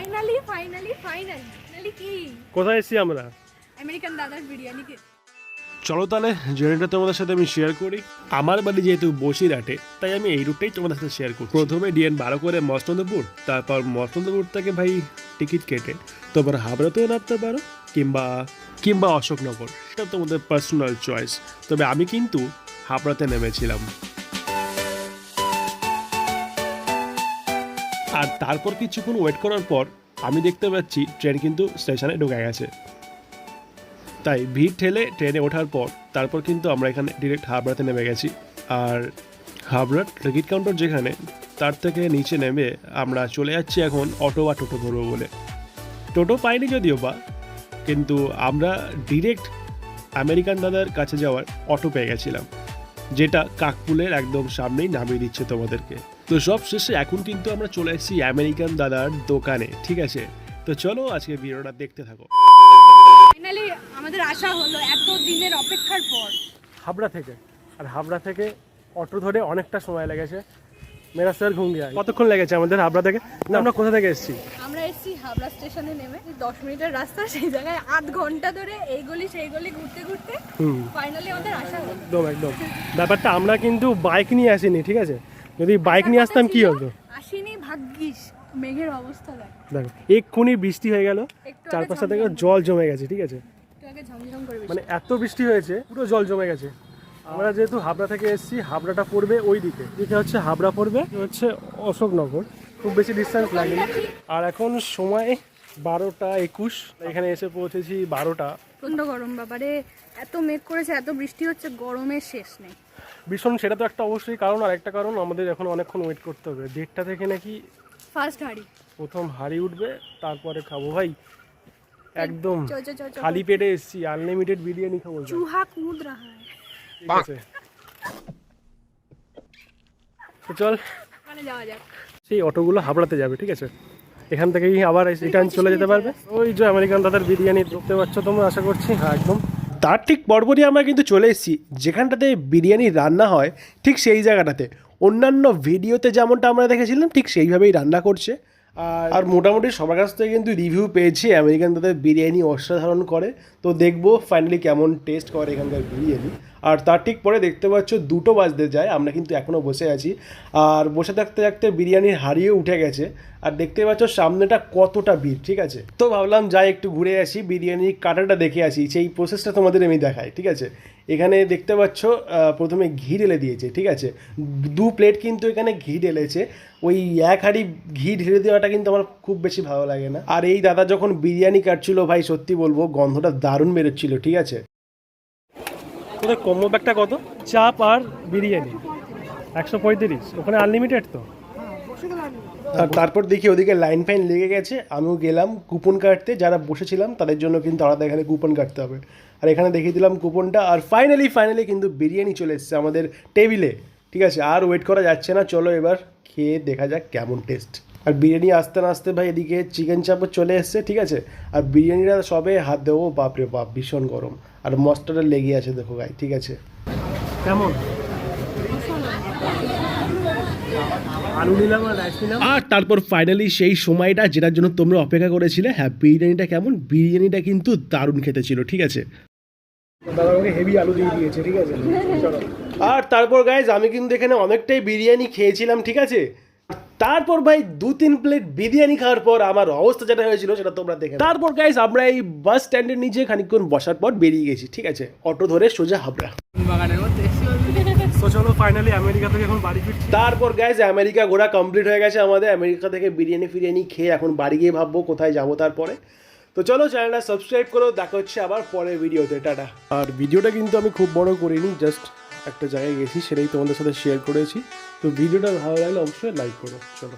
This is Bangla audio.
ফাইনালি ফাইনালি ফাইনালি কি? কোথায় এসেছি আমরা? আমেরিকান দাদার বিরিয়ানি কে চলো তাহলে জার্নিটা তোমাদের সাথে আমি শেয়ার করি। আমার বাড়ি যেহেতু বসিরহাটে তাই আমি এই রুটটাই তোমাদের সাথে শেয়ার করি প্রথমে ডিএন বারো করে মস্তন্দপুর তারপর মস্তন্দপুর থেকে ভাই টিকিট কেটে তোমার হাবড়াতেও নামতে পারো কিংবা কিংবা অশোকনগর। সেটা তোমাদের পার্সোনাল চয়েস তবে আমি কিন্তু হাবড়াতে নেমেছিলাম। আর তারপর কিছুক্ষণ ওয়েট করার পর আমি দেখতে পাচ্ছি ট্রেন কিন্তু স্টেশনে ঢুকে গেছে। তাই ভিড় ঠেলে ট্রেনে ওঠার পর তারপর কিন্তু আমরা এখানে ডিরেক্ট হাবড়াতে নেমে গেছি। আর হাবড়ার টিকিট কাউন্টার যেখানে, তার থেকে নিচে নেমে আমরা চলে যাচ্ছি এখন অটো বা টোটো ধরবো বলে। টোটো পাইনি যদিও বা, কিন্তু আমরা ডিরেক্ট আমেরিকান দাদার কাছে যাওয়ার অটো পেয়ে গেছিলাম, যেটা কাকপুলের একদম সামনেই নামিয়ে দিচ্ছে তোমাদেরকে। তো সব শেষে এখন কিন্তু আমরা চলে এসেছি আমেরিকান দাদার দোকানে ঠিক আছে? তো চলো আজকে ভিডিওটা দেখতে থাকো। ফাইনালি আমাদের আশা হলো এত দিনের অপেক্ষার পর। হাবড়া থেকে। আর হাবড়া থেকে অটো ধরে অনেকটা সময় লেগেছে। মেরা স্যার ঘুম গিয়া কতক্ষণ লেগেছে আমাদের হাবড়া থেকে? না আমরা কোথা থেকে এসেছি? আমরা এসেছি হাবড়া স্টেশনে নেমে। দশ মিনিটের রাস্তা সেই জায়গায় আধ ঘণ্টা ধরে এই গলি সেই গলি ঘুরতে ঘুরতে হুম। ফাইনালি আমাদের আশা হলো। একদম একদম। ব্যাপারটা আমরা কিন্তু বাইক নিয়ে আসিনি ঠিক আছে? যদি বাইক নিয়ে আসতাম কি হতো? আসিনি ভাগ্যিস। মেঘের অবস্থা দেখ। দেখো এক্ষুনি বৃষ্টি হয়ে গেল চারপাশটা থেকে জল জমে গেছে ঠিক আছে। মানে এত বৃষ্টি হয়েছে পুরো জল জমে গেছে। আমরা যেহেতু হাবড়া থেকে এসেছি হাবড়াটা পড়বে ওই দিকে। দিকে হচ্ছে হাবড়া পড়বে হচ্ছে অশোকনগর। খুব বেশি ডিস্টেন্স লাগেনি। আর এখন সময় বারোটা একুশ। এখানে এসে পৌঁছেছি বারোটা। প্রচণ্ড গরম বাবারে। এত মেঘ করেছে এত বৃষ্টি হচ্ছে গরমের শেষ নেই। ভীষণ সেটা তো একটা অবশ্যই কারণ। আর একটা কারণ আমাদের এখন অনেকক্ষণ ওয়েট করতে হবে। দেড়টা থেকে নাকি ফার্স্ট হাড়ি। প্রথম হাড়ি উঠবে তারপরে খাব। ভাই একদম খালি পেটে এসেছি আনলিমিটেড বিরিয়ানি খাব চুহা কুদ রাহা ঠিক আছে। তো চল। যাওয়া যাক। সেই অটোগুলো হাবড়াতে যাবে ঠিক আছে? এখান থেকেই আবার রিটার্ন চলে যেতে পারবে? ওই যে আমেরিকান দাদার বিরিয়ানি দেখতে পাচ্ছ তোমরা আশা করছি। হ্যাঁ একদম। তার ঠিক পরপরই আমরা কিন্তু চলে এসেছি, যেখানটাতে বিরিয়ানি রান্না হয় ঠিক সেই জায়গাটাতে। অন্যান্য ভিডিওতে যেমনটা আমরা দেখেছিলাম, ঠিক সেইভাবেই রান্না করছে। আর মোটামুটি সবার কাছ থেকে কিন্তু রিভিউ পেয়েছি, আমেরিকান তাদের বিরিয়ানি অসাধারণ করে। তো দেখব ফাইনালি কেমন টেস্ট করে এখানকার বিরিয়ানি। আর তার ঠিক পরে দেখতে পাচ্ছ দুটো বাজতে যায়, আমরা কিন্তু এখনও বসে আছি। আর বসে থাকতে থাকতে বিরিয়ানির হারিয়ে উঠে গেছে। আর দেখতে পাচ্ছ সামনেটা কতটা ভিড়, ঠিক আছে? তো ভাবলাম যাই একটু ঘুরে আসি, বিরিয়ানির কাটাটা দেখে আসি, সেই প্রসেসটা তোমাদের আমি দেখাই, ঠিক আছে? এখানে দেখতে পাচ্ছ প্রথমে ঘি ঢেলে দিয়েছে, ঠিক আছে? দু প্লেট কিন্তু এখানে ঘি ঢেলেছে। ওই এক হাঁড়ি ঘি ঢেলে দেওয়াটা কিন্তু আমার খুব বেশি ভালো লাগে না। আর এই দাদা যখন বিরিয়ানি কাটছিল, ভাই, সত্যি বলব, গন্ধটা দারুণ বেরোচ্ছিল, ঠিক আছে? কম্বো ব্যাগটা কত? চাপ আর বিরিয়ানি। একশো পঁয়ত্রিশ, ওখানে আনলিমিটেড তো? তারপর দেখি ওদিকে লাইন ফাইন লেগে গেছে। আমিও গেলাম কুপন কাটতে, যারা বসেছিলাম তাদের জন্য কিন্তু আলাদা এখানে কুপন কাটতে হবে। আর এখানে দেখিয়ে দিলাম কুপনটা আর ফাইনালি ফাইনালি কিন্তু বিরিয়ানি চলে এসেছে আমাদের টেবিলে ঠিক আছে, আর ওয়েট করা যাচ্ছে না। চলো এবার খেয়ে দেখা যাক কেমন টেস্ট আর বিরিয়ানি আসতে না আসতে ভাই এদিকে চিকেন চাপও চলে এসছে, ঠিক আছে? আর বিরিয়ানিটা সবে হাত দেবো, বাপরে বাপ, ভীষণ গরম। আর মশলাটা লেগে আছে, দেখো ভাই, ঠিক আছে? কেমন? আর তারপর ফাইনালি সেই সময়টা যেটার জন্য তোমরা অপেক্ষা করেছিলে হ্যাঁ বিরিয়ানিটা কেমন? বিরিয়ানিটা কিন্তু দারুণ খেতে ছিল ঠিক আছে? হেভি আলু দিয়ে দিয়েছে ঠিক আছে? আর তারপর গাইজ আমি কিন্তু এখানে অনেকটাই বিরিয়ানি খেয়েছিলাম ঠিক আছে? তারপর ভাই দু তিন প্লেট বিরিয়ানি খাওয়ার পর আমার অবস্থা যেটা হয়েছিল সেটা তোমরা দেখে তারপর গাইজ আমরা এই বাস স্ট্যান্ডের নিচে খানিকক্ষণ বসার পর বেরিয়ে গেছি ঠিক আছে? অটো ধরে সোজা হাবড়া। তো চলো ফাইনালি আমেরিকা থেকে এখন বাড়ি ফিরছি। তারপর গাইজ আমেরিকা ঘোরা কমপ্লিট হয়ে গেছে আমাদের। আমেরিকা থেকে বিরিয়ানি ফিরিয়ানি খেয়ে এখন বাড়ি গিয়ে ভাববো কোথায় যাব তারপরে। তো চলো চ্যানেলটা সাবস্ক্রাইব করো দেখা হচ্ছে আবার পরের ভিডিওতে টাটা। আর ভিডিওটা কিন্তু আমি খুব বড় করিনি জাস্ট একটা জায়গায় গেছি সেটাই তোমাদের সাথে শেয়ার করেছি। তো ভিডিওটা ভালো লাগলে অবশ্যই লাইক করো। চলো।